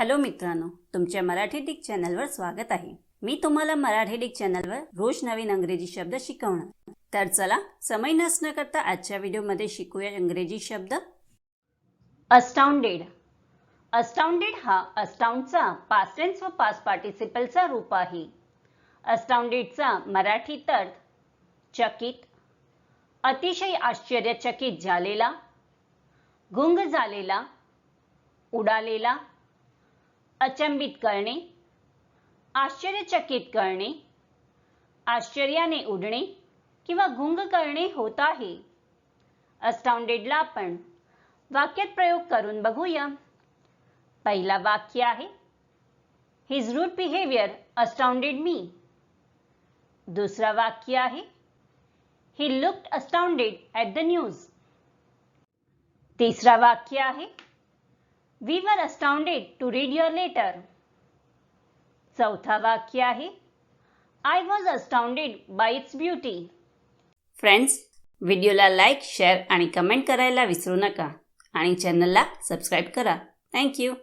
Hello मित्रांनो तुमच्या Marathi Dick चॅनलवर स्वागत आहे. मी तुम्हाला मराठी डिक चॅनलवर रोज नवीन अंग्रेजी शब्द शिकवणार. तर चला समय नसणं करता आजच्या व्हिडिओमध्ये शिकूया इंग्रजी शब्द. अस्टाउंडेड अस्टाउंडेड हा अस्टाउंडचा पास्ट व पास्ट पार्टिसिपलचा रूप आहे. अस्टाउंडेडचा मराठी अर्थ चकित. अतिशय आश्चर्यचकित झालेला गुंग झालेला उडालेला अचंबित करणे आश्चर्यचकित करणे आश्चर्याने उडणे किंवा गुंग करणे होत आहे. अस्टाउंडेडला आपण वाक्यात प्रयोग करून बघूया. पहिला वाक्य आहे his rude behaviour astounded me दुसरा वाक्य आहे he looked astounded at the news तिसरा वाक्य आहे we were astounded to read your letter चौथा वाक्य आहे I was astounded by its beauty friends व्हिडिओला लाईक शेअर आणि कमेंट करायला विसरू नका. आणि चॅनलला सबस्क्राईब करा. थँक्यू